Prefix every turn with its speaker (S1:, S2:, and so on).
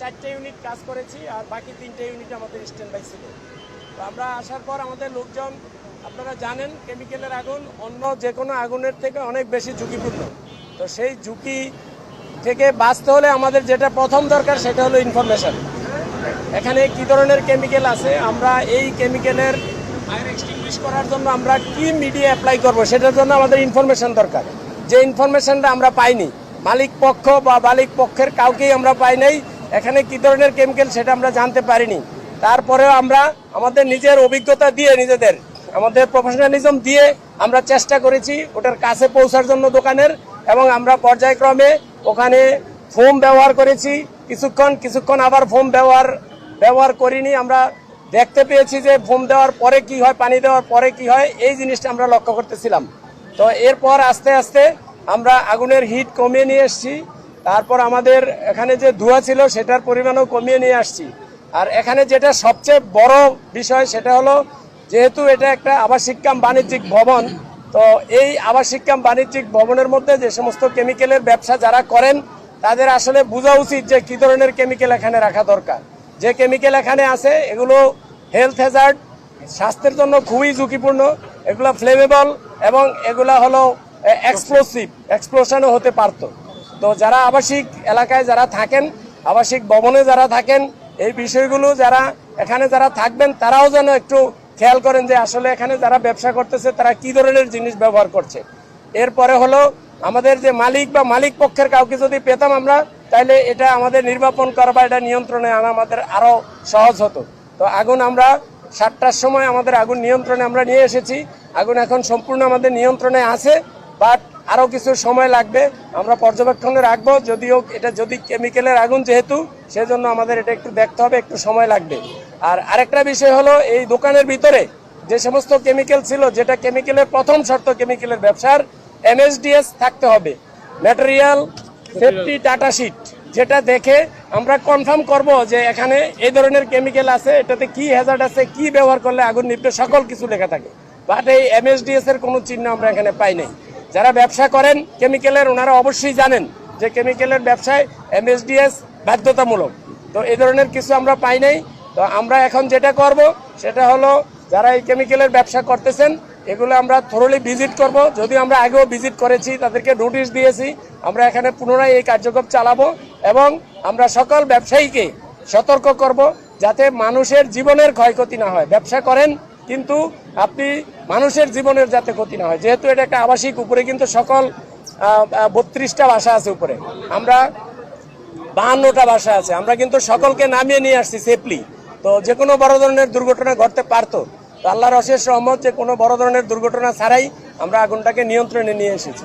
S1: চারটে ইউনিট কাজ করেছি আর বাকি তিনটে ইউনিট আমাদের স্ট্যান্ড বাই ছিল। তো আমরা আসার পর আমাদের লোকজন, আপনারা জানেন কেমিক্যালের আগুন অন্য যে কোনো আগুনের থেকে অনেক বেশি ঝুঁকিপূর্ণ। তো সেই ঝুঁকি থেকে বাঁচতে হলে আমাদের যেটা প্রথম দরকার সেটা হলো ইনফরমেশান এখানে কি ধরনের কেমিক্যাল আছে, আমরা এই কেমিক্যালের ফায়ার এক্সটিংগুইশ করার জন্য আমরা কি মিডিয়া অ্যাপ্লাই করব, সেটার জন্য আমাদের ইনফরমেশন দরকার। যে ইনফরমেশনটা আমরা পাইনি, মালিক পক্ষ বা মালিক পক্ষের কাউকেই আমরা পাই নাই এখানে কি ধরনের কেমিক্যাল সেটা আমরা জানতে পারিনি। তারপরেও আমরা আমাদের নিজের অভিজ্ঞতা দিয়ে, নিজেদের, আমাদের প্রফেশনালিজম দিয়ে আমরা চেষ্টা করেছি ওটার কাছে পৌঁছার জন্য দোকানের এবং আমরা পর্যায়ক্রমে ওখানে ফোম ব্যবহার করেছি। কিছুক্ষণ কিছুক্ষণ আবার ফোম ব্যবহার ব্যবহার করিনি। আমরা দেখতে পেয়েছি যে ফোম দেওয়ার পরে কি হয়, পানি দেওয়ার পরে কি হয়, এই জিনিসটা আমরা লক্ষ্য করতেছিলাম। তো এরপর আস্তে আস্তে আমরা আগুনের হিট কমিয়ে নিয়ে এসেছি। তারপর আমাদের এখানে যে ধোঁয়া ছিল, সেটার পরিমাণও কমিয়ে নিয়ে আসছি। আর এখানে যেটা সবচেয়ে বড় বিষয়, সেটা হলো যেহেতু এটা একটা আবাসিক কাম বাণিজ্যিক ভবন, তো এই আবাসিক কাম বাণিজ্যিক ভবনের মধ্যে যে সমস্ত কেমিক্যালের ব্যবসা যারা করেন, তাদের আসলে বোঝা উচিত যে কী ধরনের কেমিক্যাল এখানে রাখা দরকার। যে কেমিক্যাল এখানে আছে, এগুলো হেলথ হ্যাজার্ড স্বাস্থ্যের জন্য খুবই ঝুঁকিপূর্ণ, এগুলো ফ্লেমেবল এবং এগুলা হলো এক্সপ্লোসিভ এক্সপ্লোশনও হতে পারতো। তো যারা আবাসিক এলাকায় যারা থাকেন, আবাসিক ভবনে যারা থাকেন, এই বিষয়গুলো যারা এখানে যারা থাকবেন, তারাও যেন একটু খেয়াল করেন যে আসলে এখানে যারা ব্যবসা করতেছে, তারা কি ধরনের জিনিস ব্যবহার করছে। এরপরে হলো, আমাদের যে মালিক বা মালিক পক্ষের কাউকে যদি পেতাম আমরা তাহলে এটা আমাদের নির্বাপন করা বা এটা নিয়ন্ত্রণে আনা আমাদের আরও সহজ হতো। তো আগুন আমরা সাতটার সময় আমাদের আগুন নিয়ন্ত্রণে আমরা নিয়ে এসেছি। আগুন এখন সম্পূর্ণ আমাদের নিয়ন্ত্রণে আছে, বাট আরও কিছু সময় লাগবে। আমরা পর্যবেক্ষণে রাখব, যদিও এটা যদি কেমিক্যালের আগুন যেহেতু, সেজন্য আমাদের এটা একটু দেখতে হবে, একটু সময় লাগবে। আর আরেকটা বিষয় হলো, এই দোকানের ভিতরে যে সমস্ত কেমিক্যাল ছিল, যেটা কেমিক্যালের প্রথম শর্ত কেমিক্যালের ব্যবসার এমএসডিএস থাকতে হবে। ম্যাটেরিয়াল সেফটি টাটা শিট যেটা দেখে আমরা কনফার্ম করব যে এখানে এই ধরনের কেমিক্যাল আছে, এটাতে কি হ্যাজার্ড আছে, কি ব্যবহার করলে আগুন নিপবে সকল কিছু লেখা থাকে। বাট এই এমএসডিএস এর কোনো চিহ্ন আমরা এখানে পাই নাই। যারা ব্যবসা করেন কেমিক্যালের ওনারা অবশ্যই জানেন যে কেমিক্যালের ব্যবসায় এমএসডিএস বাধ্যতামূলক। তো এই ধরনের কিছু আমরা পাই নাই। তো আমরা এখন যেটা করব, সেটা হলো যারা এই কেমিক্যালের ব্যবসা করতেছেন, এগুলো আমরা থরলি ভিজিট করব। যদি আমরা আগেও ভিজিট করেছি, তাদেরকে নোটিশ দিয়েছি। আমরা এখানে পুনরায় এই কার্যক্রম চালাবো এবং আমরা সকল ব্যবসায়ীকে সতর্ক করব যাতে মানুষের জীবনের ক্ষয়ক্ষতি না হয়। ব্যবসা করেন কিন্তু আপনি মানুষের জীবনের যাতে ক্ষতি না হয়, যেহেতু এটা একটা আবাসিক উপরে কিন্তু সকল বত্রিশটা বাসা আছে উপরে। আমরা বাহান্নটা বাসা আছে। আমরা কিন্তু সকলকে নামিয়ে নিয়ে আসছি সেফলি তো যে কোনো বড় ধরনের দুর্ঘটনা ঘটতে পারতো। তো আল্লাহর অশেষ রহমত যে কোনো বড় ধরনের দুর্ঘটনা ছাড়াই আমরা আগুনটাকে নিয়ন্ত্রণে নিয়ে এসেছি।